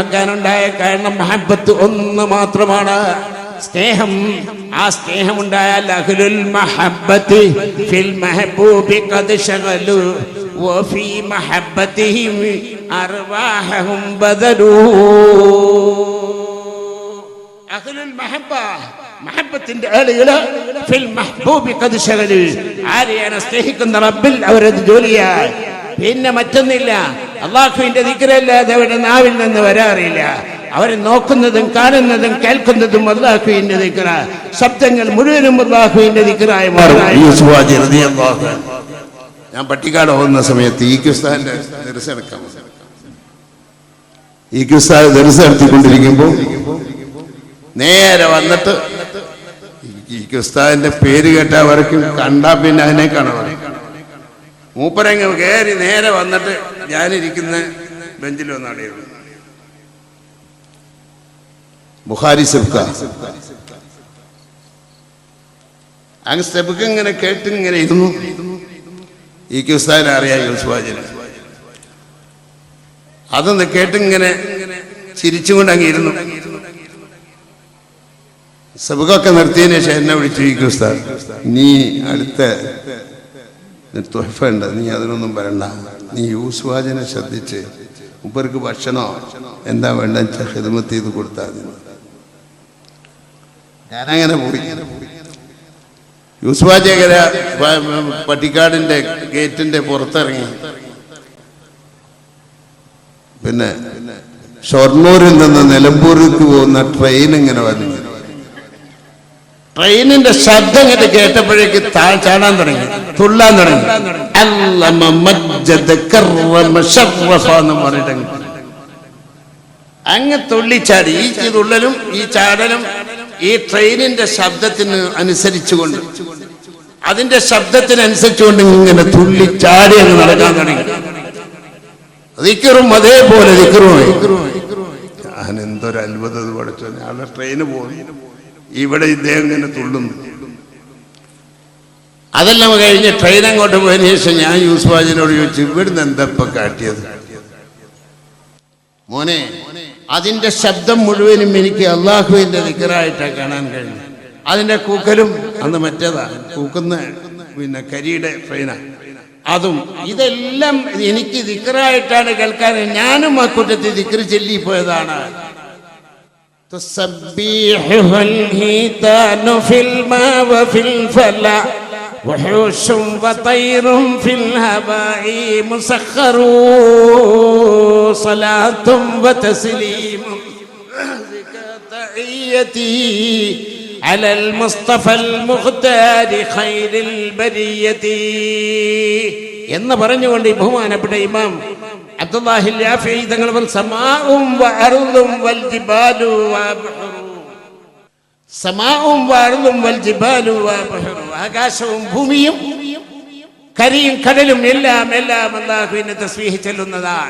ആക്കാനുണ്ടായ കാരണം മഹബത്ത് ഒന്ന് മാത്രമാണ്. സ്നേഹം ആ സ്നേഹം ഉണ്ടായാൽ അഹ്ലുൽ ഫിൽ മഹബൂബി ഖദ് അർവാഹും ബദലു. അഹ്ലുൽ ഫിൽ മഹബൂബി ഖദ് ആരെയാണ് സ്നേഹിക്കുന്ന റബ്ബിൽ അവരത് ജോലിയായി പിന്നെ മറ്റൊന്നില്ല. അള്ളാഹുവിന്റെ ദിക്കരല്ലാതെ അവരുടെ നാവിൽ നിന്ന് വരാറില്ല അവരെ നോക്കുന്നതും കാണുന്നതും കേൾക്കുന്നതും അള്ളാഹുവിന്റെ ദിക്കറ ശബ്ദങ്ങൾ മുഴുവനും അള്ളാഹുവിന്റെ ദിക്കറായി മാറും. ഞാൻ പട്ടിക്കാട് പോകുന്ന സമയത്ത് ഈ ക്രിസ്താന്റെ ദർശനക്കാം ഈ ക്രിസ്താവ് ദർശനത്തിക്കൊണ്ടിരിക്കുമ്പോ നേരെ വന്നിട്ട് ഈ ക്രിസ്താവിന്റെ പേര് കേട്ട വരയ്ക്കും കണ്ടാ പിന്നെ അതിനെ കാണണം മൂപ്പരങ്ങ് കയറി നേരെ വന്നിട്ട് ഞാനിരിക്കുന്ന ബെഞ്ചിൽ വന്നാടിയത് ബുഹാരി സിബ്ക. അങ്ങ് സ്റ്റെപ്പൊക്കെ ഇങ്ങനെ കേട്ട് ഇങ്ങനെ ഇരുന്നു. ഈ ക്രിസ്താവിനെ അറിയാം അതൊന്ന് കേട്ടിങ്ങനെ ചിരിച്ചുകൊണ്ട് അങ്ങ് ഇരുന്നു. സബുകൊക്കെ നിർത്തിയതിനു ശേഷം എന്നെ വിളിച്ചു ഈ ക്രിസ്താവ് നീ അടുത്ത തുഹഫ ഉണ്ട് നീ അതിനൊന്നും വരണ്ട. നീ യൂസുഫാജിനെ ശ്രദ്ധിച്ച് ഉപ്പർക്ക് ഭക്ഷണോ എന്താ വേണ്ട വെച്ചാൽ ഹിദമത്ത് ചെയ്ത് കൊടുത്താൽ മതി. ഞാനങ്ങനെ പോയി. യൂസുഫാജകര പട്ടിക്കാടിന്റെ ഗേറ്റിന്റെ പുറത്തിറങ്ങി. പിന്നെ ഷൊർണൂരിൽ നിന്ന് നിലമ്പൂരിലേക്ക് പോകുന്ന ട്രെയിൻ ഇങ്ങനെ വന്നു. ട്രെയിനിന്റെ ശബ്ദം ഇങ്ങനെ കേട്ടപ്പോഴേക്ക് താ ചാടാൻ തുടങ്ങി. തുള്ളാൻ തുടങ്ങി. എന്ന് അങ്ങ് തുള്ളിച്ചാടി. ഈ തുള്ളലും ഈ ചാടലും ഈ ട്രെയിനിന്റെ ശബ്ദത്തിന് അനുസരിച്ചുകൊണ്ട് അതിന്റെ ശബ്ദത്തിനനുസരിച്ചുകൊണ്ട് ഇങ്ങനെ തുള്ളിച്ചാടി അങ്ങ് നടക്കാൻ തുടങ്ങി. ദിക്കറും അതേപോലെ ഞാൻ എന്തൊരു അത്ഭുതം പഠിച്ചു. ഞാൻ ട്രെയിന് പോയി. ഇവിടെ ഇദ്ദേഹം ഇങ്ങനെ തുള്ളുന്നു. അതെല്ലാം കഴിഞ്ഞ് ട്രെയിൻ അങ്ങോട്ട് പോയതിനു ശേഷം ഞാൻ യൂസ്ഫാജിനോട് ചോദിച്ചു ഇവിടുന്ന് എന്താ ഇപ്പൊ കാട്ടിയത് മോനെ അതിന്റെ ശബ്ദം മുഴുവനും എനിക്ക് അള്ളാഹുവിന്റെ ദിക്കറായിട്ടാണ് കാണാൻ കഴിഞ്ഞു അതിന്റെ കൂക്കലും അന്ന് മറ്റേതാ കൂക്കുന്ന പിന്നെ കരിയുടെ ട്രെയിനാ അതും ഇതെല്ലാം എനിക്ക് ദിക്കറായിട്ടാണ് കേൾക്കാൻ ഞാനും ആ കൂട്ടത്തിൽ ദിക്കറ് ചെല്ലിപ്പോയതാണ് تسبيحها الهيتان في الماء وفي الفلاء وحوش وطير في الهواء مسخر صلاة وتسليم تحيتي على المصطفى المختار خير البرية എന്ന് പറഞ്ഞുകൊണ്ട് ഈ ബഹുമാനപ്പെട്ട ഇമാം അബ്ദുല്ലാഹിൽ യാഫി തങ്ങൾ പറയും, സമാഉം വഅർളും വൽ ജിബാലു വബഹറു സമാഉം വാർന്നും വൽ ആകാശവും ഭൂമിയും കരിയും കടലും എല്ലാം എല്ലാം തസ്ബീഹ് ചെല്ലുന്നതാണ്.